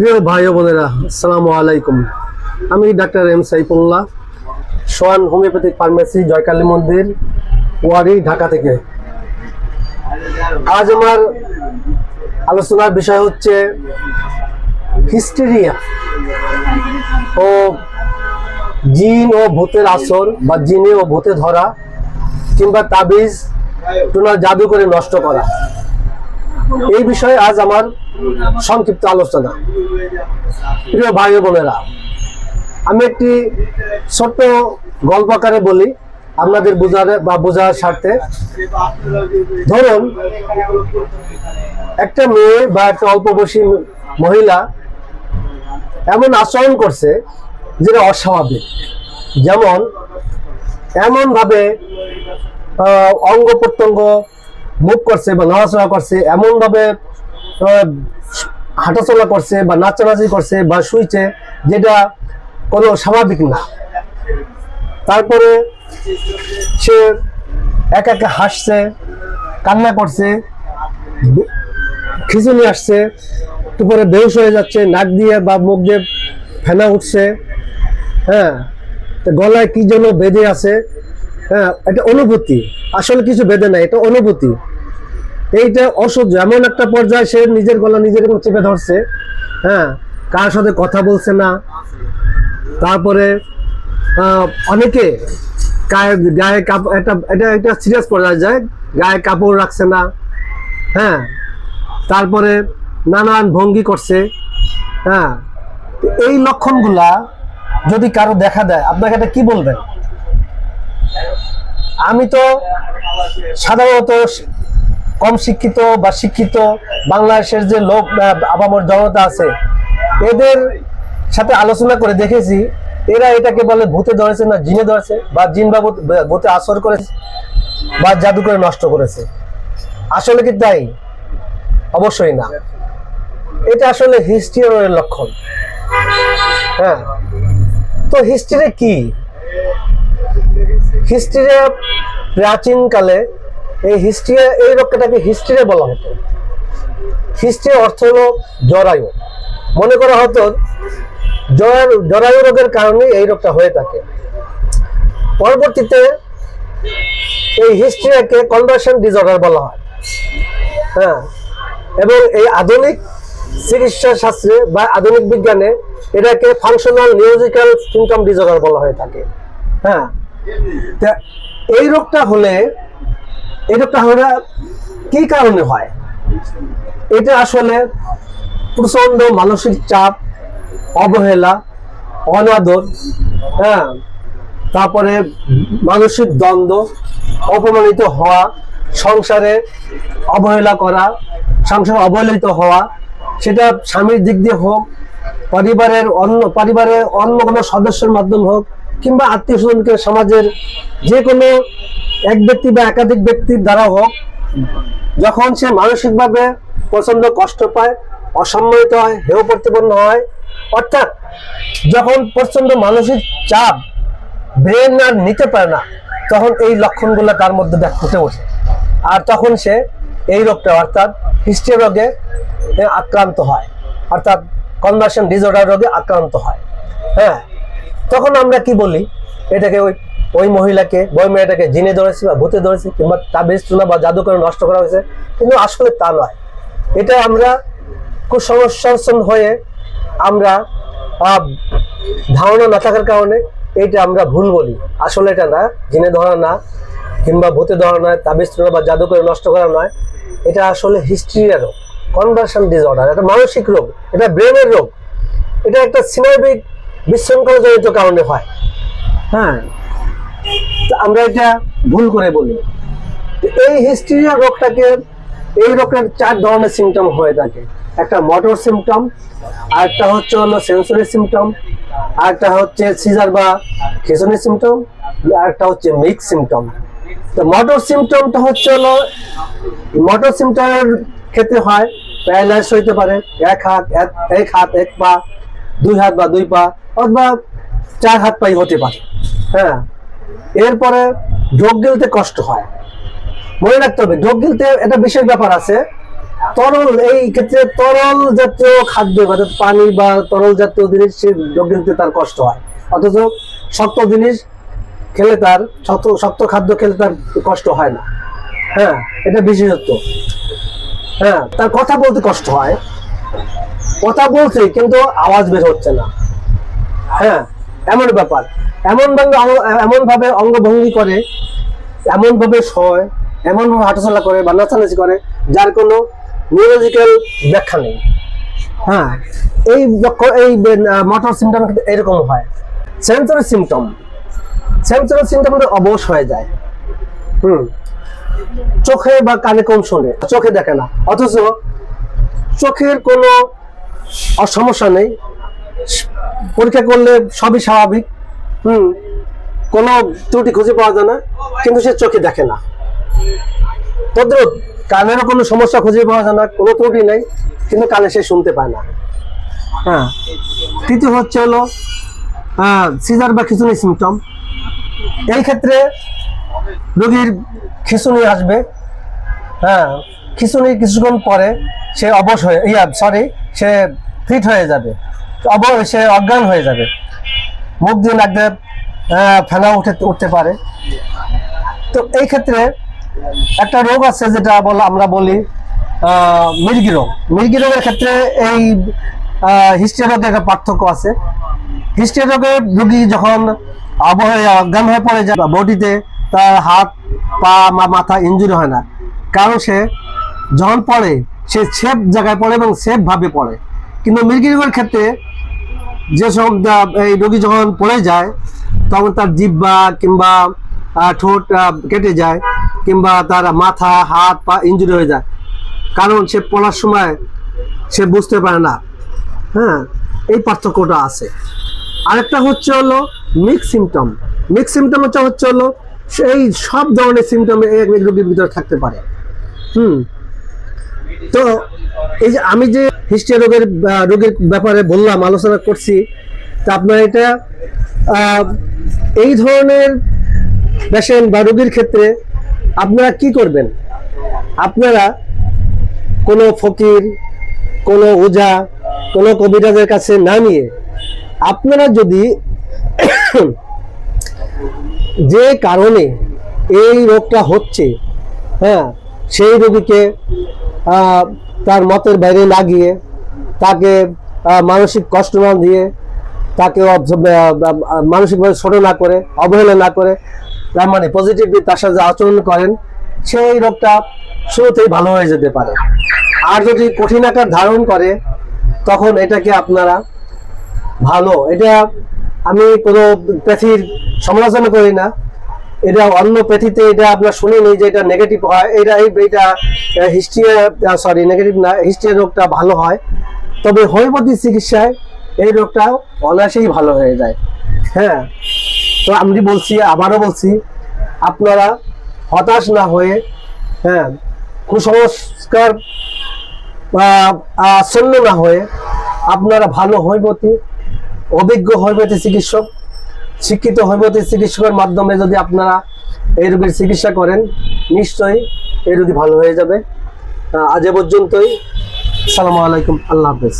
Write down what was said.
প্রিয় ভাই বোনেরা, আসসালামু আলাইকুম। আমি doctor M Saifullah, Swan homeopathic pharmacy, Joykali Mandir, Wari, Dhaka থেকে। আজ আমার আলোচনার বিষয় হচ্ছে হিস্টেরিয়া ও জিন ও ভূতের আসর বা জিনে ও ভূতে ধরা কিংবা তাবিজ টুনা জাদু করে নষ্ট করা। এই বিষয়ে আজ আমার সংক্ষিপ্ত আলোচনা। প্রিয় ভাই বোনেরা আমি একটি ছোট্ট গল্প আকারে বলি আপনাদের বোঝার বা বোঝার স্বার্থে। ধরুন একটা মেয়ে বা একটা অল্প বয়সী মহিলা এমন আচরণ করছে যেটা অস্বাভাবিক। যেমন এমন ভাবে আহ, অঙ্গ প্রত্যঙ্গ মুভ করছে বা নড়াচড়া করছে এমন ভাবে আহ, হাঁটাচলা করছে বা নাচানাচি করছে বা শুইছে, যেটা কোনো স্বাভাবিক না। তারপরে সে একা একা হাসছে, কান্না করছে খিচুনি আসছে তারপরে বেহুশ হয়ে যাচ্ছে, নাক দিয়ে বা মুখ দিয়ে ফেনা উঠছে। হ্যাঁ তো গলায় কি যেন বেঁধে আছে। হ্যাঁ এটা অনুভূতি। আসলে কিছু বেঁধে নাই, এটা অনুভূতি। এইটা অসহ্য। এমন একটা পর্যায়ে সে নিজের গলা নিজের চেপে ধরছে। হ্যাঁ কার সাথে কথা বলছে না। তারপরে অনেকে গায়ে কাপড় এটা এটা একটা সিরিয়াস পর্যায়ে যায়। গায়ে কাপড় রাখছে না। হ্যাঁ তারপরে নানান ভঙ্গি করছে। হ্যাঁ এই লক্ষণগুলা যদি কারও দেখা দেয়, আপনাকে এটা কি বলবেন? আমি তো সাধারণত কম শিক্ষিত বা শিক্ষিত বাংলাদেশের যে লোক আহ, আপামর জনতা আছে এদের সাথে আলোচনা করে দেখেছি এরা এটাকে বলে ভূতে ধরেছে না জিনে ধরেছে বা জিন বা ভূতে আসর করেছে বা জাদু করে নষ্ট করেছে। আসলে কি তাই? অবশ্যই না। এটা আসলে হিস্ট্রিয়ার লক্ষণ। হ্যাঁ। তো হিস্ট্রি কি? হিস্ট্রি প্রাচীনকালে এই হিস্ট্রি এই রোগটাকে হিস্ট্রি বলা হতো। হিস্ট্রি অর্থ হলো জরায়ু। মনে করা হতো জরায়ু জরায়ু রোগের কারণে এই রোগটা হয়ে থাকে। পরবর্তীতে এই হিস্ট্রিয়াকে কনভার্সন ডিসঅর্ডার বলা হয়। হ্যাঁ এবং এই আধুনিক চিকিৎসা শাস্ত্রে বা আধুনিক বিজ্ঞানে এটাকে ফাংশনাল নিউজিক্যাল সিমটম ডিসঅর্ডার বলা হয়ে থাকে। হ্যাঁ এই রোগটা হলে রোগটা হলে কি কারণে হয়? এটা আসলে প্রচণ্ড মানসিক চাপ, অবহেলা, অনাদর হ্যাঁ তারপরে মানসিক দ্বন্দ্ব, অপমানিত হওয়া, সংসারে অবহেলা করা, সংসারে অবহেলিত হওয়া, সেটা স্বামীর দিক দিয়ে হোক, পরিবারের অন্য পরিবারের অন্য কোনো সদস্যের মাধ্যমে হোক, কিংবা আত্মীয় স্বজনকে, সমাজের যে কোনো এক ব্যক্তি বা একাধিক ব্যক্তির দ্বারা হোক, যখন সে মানসিকভাবে প্রচণ্ড কষ্ট পায়, অসম্মানিত হয়, হেয় প্রতিপন্ন হয়, অর্থাৎ যখন প্রচণ্ড মানসিক চাপ ব্রেন আর নিতে পারে না, তখন এই লক্ষণগুলো তার মধ্যে দেখ, ফুটে ওঠে। আর তখন সে এই রোগটা, অর্থাৎ হিস্ট্রি রোগে আক্রান্ত হয়, অর্থাৎ কনভার্সন ডিসঅর্ডার রোগে আক্রান্ত হয়। হ্যাঁ তখন আমরা কি বলি? এটাকে ওই ওই মহিলাকে, ওই মেয়েটাকে জিনে ধরেছে বা ভূতে ধরেছে কিংবা তাবিজ টুনা বা জাদু করে নষ্ট করা হয়েছে, কিন্তু আসলে তা নয়। এটা আমরা কুসংস্কার হয়ে আমরা ধারণা না থাকার কারণে এইটা আমরা ভুল বলি। আসলে এটা না, জিনে ধরা না, কিংবা ভূতে ধরা নয় তাবিজ টুনা বা জাদু করে নষ্ট করা নয়। এটা আসলে হিস্ট্রিয়া রোগ কনভার্সন ডিসঅর্ডার এটা মানসিক রোগ, এটা ব্রেনের রোগ। এটা একটা সিনাইবিক বিশৃঙ্খলাজনিত কারণে হয়। হ্যাঁ আমরা এটা ভুল করে বলি। এই হিস্ট্রিয়া রোগটাকে, এই রোগের চার ধরনের সিমটম হয়ে থাকে। একটা মোটর সিমটম আরেকটা হচ্ছে হলো সেন্সরি সিমটম আরেকটা হচ্ছে সিজার বা খিচুনি সিমটম আরেকটা হচ্ছে মিক্স সিমটম তো মোটর সিমটমটা হচ্ছে হলো মোটর সিমটমের ক্ষেত্রে হয় প্যারালাইজ হইতে পারে, এক হাত এক হাত, এক পা, দুই হাত বা দুই পা, অথবা চার হাত পাই হতে পারে। হ্যাঁ? এরপরে ঢোক গিলতে কষ্ট হয়। মনে রাখতে হবে, ঢোক গিলতে একটা বিশেষ ব্যাপার আছে। তরল, এই ক্ষেত্রে তরল জাতীয় খাদ্য, অর্থাৎ পানি বা তরল জাতীয় জিনিস, সে রোগী নিতে তার কষ্ট হয়। অথচ শক্ত জিনিস খেলে তার, শক্ত শক্ত খাদ্য খেলে তার কষ্ট হয় না। হ্যাঁ এটা বিশেষত্ব। হ্যাঁ তার কথা বলতে কষ্ট হয়। কথা বলছে, কিন্তু আওয়াজ বের হচ্ছে না। হ্যাঁ এমন ব্যাপার। এমন ভাবে এমন ভাবে অঙ্গভঙ্গি করে, এমন ভাবে শয় এমন ভাবে হাঁটাচলা করে বা নাচানাচি করে, যার কোনো নিউরোলজিক্যাল ব্যাখ্যা নেই। হ্যাঁ এই এই মোটর সিমটম এরকম হয়। সেন্সরের সিমটম সেন্সরের সিমটম অবশ হয়ে যায়। হুম। চোখে বা কানে কম শোনে? চোখে দেখে না। অথচ চোখের কোনো সমস্যা নেই। পরীক্ষা করলে সবই স্বাভাবিক। হুম। কোনো ত্রুটি খুঁজে পাওয়া যায় না, কিন্তু সে চোখে দেখে না। তদ্রুপ কানেরও কোনো সমস্যা খুঁজে পাওয়া যায় না, কোনো ত্রুটি নেই, কিন্তু কানে সে শুনতে পায় না। হ্যাঁ। তৃতীয় হচ্ছে হলো সিজার বা খিচুনি সিমটম এই ক্ষেত্রে রোগীর খিচুনি আসবে। হ্যাঁ খিচুনি কিছুক্ষণ পরে সে অবশ হয়ে, ইয়া সরি সে ফিট হয়ে যাবে। অব, সে অজ্ঞান হয়ে যাবে। মুখ দিয়ে আহ, ফেনা উঠে উঠতে পারে। তো এই ক্ষেত্রে একটা রোগ আছে যেটা বলা আমরা বলি মির্গি রোগ। মির্গি রোগের ক্ষেত্রে এই হিস্ট্রি রোগের একটা পার্থক্য আছে। হিস্ট্রি রোগের রোগী যখন অবহে অজ্ঞান হয়ে পড়ে যায় বা বডিতে তার হাত পা বা মাথা ইঞ্জুরি হয় না। কারণ সে যখন পড়ে সে সেফ জায়গায় পড়ে এবং সেফ ভাবে পড়ে। কিন্তু মির্গি রোগের ক্ষেত্রে যেসব এই রোগী যখন পড়ে যায়, তখন তার জিব্বা কিংবা ঠোঁট কেটে যায়, কিংবা তার মাথা, হাত, পা ইঞ্জুরি হয়ে যায়। কারণ সে পড়ার সময় সে বুঝতে পারে না। হ্যাঁ এই পার্থক্যটা আছে। আরেকটা হচ্ছে হলো মিক্স সিমটম মিক্স সিমটম হচ্ছে হচ্ছে হলো সেই সব ধরনের সিমটম এক রোগীর ভিতরে থাকতে পারে। হুম তো এই যে আমি যে হিস্ট্রি রোগের রোগের ব্যাপারে বললাম, আলোচনা করছি, তা আপনার এটা এই ধরনের পেশেন্ট বা রোগীর ক্ষেত্রে আপনারা কি করবেন? আপনারা কোনো ফকির, কোনো ওজা, কোনো কবিরাজের কাছে না নিয়ে আপনারা যদি যে কারণে এই রোগটা হচ্ছে হ্যাঁ সেই রোগীকে তার মতের বাইরে না গিয়ে তাকে মানসিক কষ্ট না দিয়ে তাকে মানসিকভাবে ছোট না করে, অবহেলা না করে, তার মানে পজিটিভলি তার সাথে আচরণ করেন, সেই রোগটা শুরুতেই ভালো হয়ে যেতে পারে। আর যদি কঠিন আকার ধারণ করে, তখন এটাকে আপনারা ভালো, এটা আমি কোনো প্যাথির সমালোচনা করি না এটা অন্য প্যাথিতে এটা আপনার শুনিনি যে এটা নেগেটিভ হয়। এটা এই এটা হিস্ট্রি সরি নেগেটিভ না হিস্ট্রি রোগটা ভালো হয়। তবে হোমিওপ্যাথি চিকিৎসায় এই রোগটা অনায়াসেই ভালো হয়ে যায়। হ্যাঁ তো আমি বলছি, আবারও বলছি, আপনারা হতাশ না হয়ে হ্যাঁ কুসংস্কার আচ্ছন্ন না হয়ে আপনারা ভালো হোমিওপ্যাথি অভিজ্ঞ হোমিওপ্যাথি চিকিৎসক শিক্ষিত হোমিওপ্যাথি চিকিৎসকের মাধ্যমে যদি আপনারা এই রোগের চিকিৎসা করেন, নিশ্চয়ই এই রোগী ভালো হয়ে যাবে। আজ এ পর্যন্তই। সালামু আলাইকুম। আল্লাহ হাফেজ।